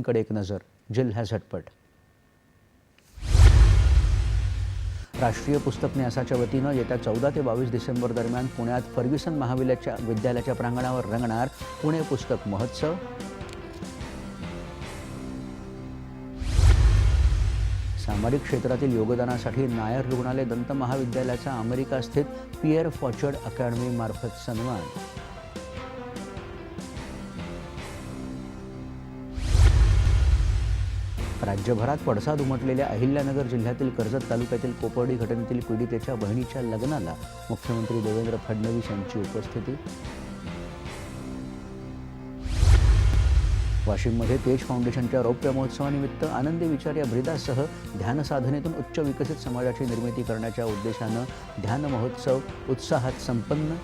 कडे एक नजर जिल्हा झटपट. राष्ट्रीय पुस्तक न्यासाच्या वतीनं येत्या चौदा ते बावीस डिसेंबर दरम्यान पुण्यात फर्ग्युसन महाविद्यालयाच्या विद्यालयाच्या प्रांगणावर रंगणार पुणे पुस्तक महोत्सव. सामाजिक क्षेत्रातील योगदानासाठी नायर रुग्णालय दंत महाविद्यालयाचा अमेरिका स्थित पियर फॉचर्ड अकॅडमी मार्फत सन्मान. राज्यभरात पडसाद उमटलेल्या अहिल्यानगर जिल्ह्यातील कर्जत तालुक्यातील कोपर्डी घटनेतील पीडितेच्या बहिणीच्या लग्नाला मुख्यमंत्री देवेंद्र फडणवीस यांची उपस्थिती. वाशिममध्ये तेज फाउंडेशनच्या रौप्य महोत्सवानिमित्त आनंदी विचार या ब्रिदासह ध्यान साधनेतून उच्च विकसित समाजाची निर्मिती करण्याच्या उद्देशानं ध्यान महोत्सव उत्साहात संपन्न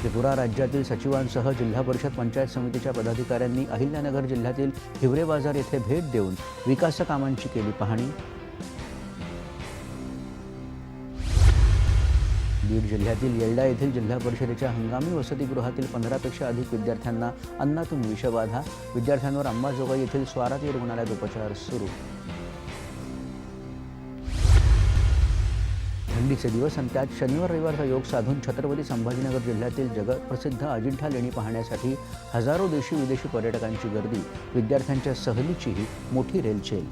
त्रिपुरा राज्यातील सचिवांसह जिल्हा परिषद पंचायत समितीच्या पदाधिकाऱ्यांनी अहिल्यानगर जिल्ह्यातील हिवरे बाजार येथे भेट देऊन विकास कामांची केली पाहणी. बीड जिल्ह्यातील येल्डा येथील जिल्हा परिषदेच्या हंगामी वसतिगृहातील पंधरापेक्षा अधिक विद्यार्थ्यांना अन्नातून विषबाधा. विद्यार्थ्यांवर अंबाजोगाई येथील स्वाराती रुग्णालयात उपचार सुरू. थंडीचे दिवस आणि त्यात शनिवार रविवारचा योग साधून छत्रपती संभाजीनगर जिल्ह्यातील जगप्रसिद्ध अजिंठा लेणी पाहण्यासाठी हजारो देशी विदेशी पर्यटकांची गर्दी विद्यार्थ्यांच्या सहलीचीही मोठी रेलचेल.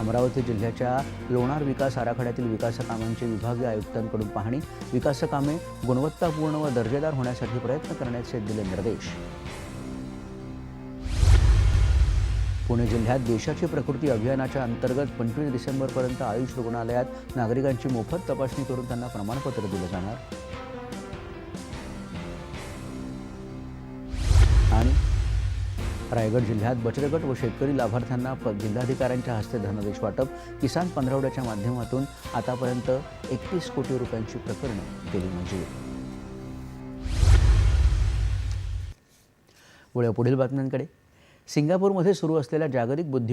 अमरावती जिल्ह्याच्या लोणार विकास आराखड्यातील विकासकामांची विभागीय आयुक्तांकडून पाहणी विकासकामे गुणवत्तापूर्ण व दर्जेदार होण्यासाठी प्रयत्न करण्याचे दिले निर्देश. पुणे जिल्ह्यात देशाची प्रकृती अभियानाच्या अंतर्गत पंचवीस डिसेंबरपर्यंत आयुष रुग्णालयात नागरिकांची मोफत तपासणी करून त्यांना प्रमाणपत्र दिलं जाणार. आणि रायगड जिल्ह्यात बचत गट व शेतकरी लाभार्थ्यांना प जिल्हाधिकाऱ्यांच्या हस्ते धनादेश वाटप. किसान पंधरवड्याच्या माध्यमातून आतापर्यंत एकतीस कोटी रुपयांची प्रकरणं केली मंजूर. वळ्या पुढील बातम्यांकडे. सिंगापूरमध्ये सुरू असलेल्या जागतिक बुद्धी